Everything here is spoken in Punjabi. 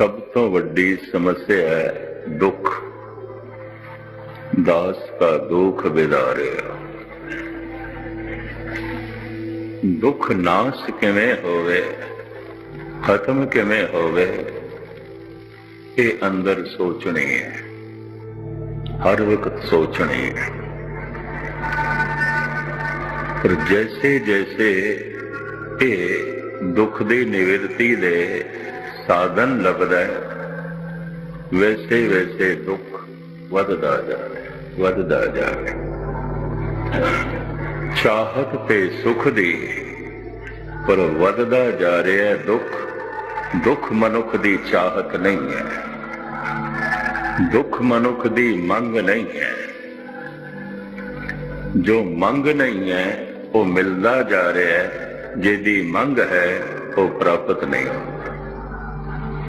ਸਭ ਤੋਂ ਵੱਡੀ ਸਮੱਸਿਆ ਹੈ ਦੁੱਖ। ਦਾਸ ਕਾ ਦੁੱਖ ਵਿਦਾਰਿਆ ਦੁੱਖ ਨਾਸ ਕਿਵੇਂ ਹੋਵੇ, ਖਤਮ ਕਿਵੇਂ ਹੋਵੇ, ਇਹ ਅੰਦਰ ਸੋਚਣੀ ਹੈ। ਹਰ ਵਕਤ ਸੋਚਣੀ ਹੈ। ਪਰ ਜੈਸੇ ਜੈਸੇ ਇਹ ਦੁੱਖ ਦੀ ਨਿਵਰਤੀ ਦੇ ਸਾਧਨ ਲੱਭਦਾ ਵੈਸੇ ਵੈਸੇ ਦੁੱਖ ਵੱਧਦਾ ਜਾ ਰਿਹਾ ਵੱਧਦਾ ਜਾ ਰਿਹਾ ਚਾਹਤ ਤੇ ਸੁਖ ਦੀ, ਪਰ ਵੱਧਦਾ ਜਾ ਰਿਹਾ ਦੁੱਖ। ਦੁੱਖ ਮਨੁੱਖ ਦੀ ਚਾਹਤ ਨਹੀਂ ਹੈ। ਦੁੱਖ ਮਨੁੱਖ ਦੀ ਮੰਗ ਨਹੀਂ ਹੈ। ਜੋ ਮੰਗ ਨਹੀਂ ਹੈ, ਉਹ ਮਿਲਦਾ ਜਾ ਰਿਹਾ ਹੈ। ਜਿਹਦੀ ਮੰਗ ਹੈ, ਉਹ ਪ੍ਰਾਪਤ ਨਹੀਂ। ਹੁੰਦਾ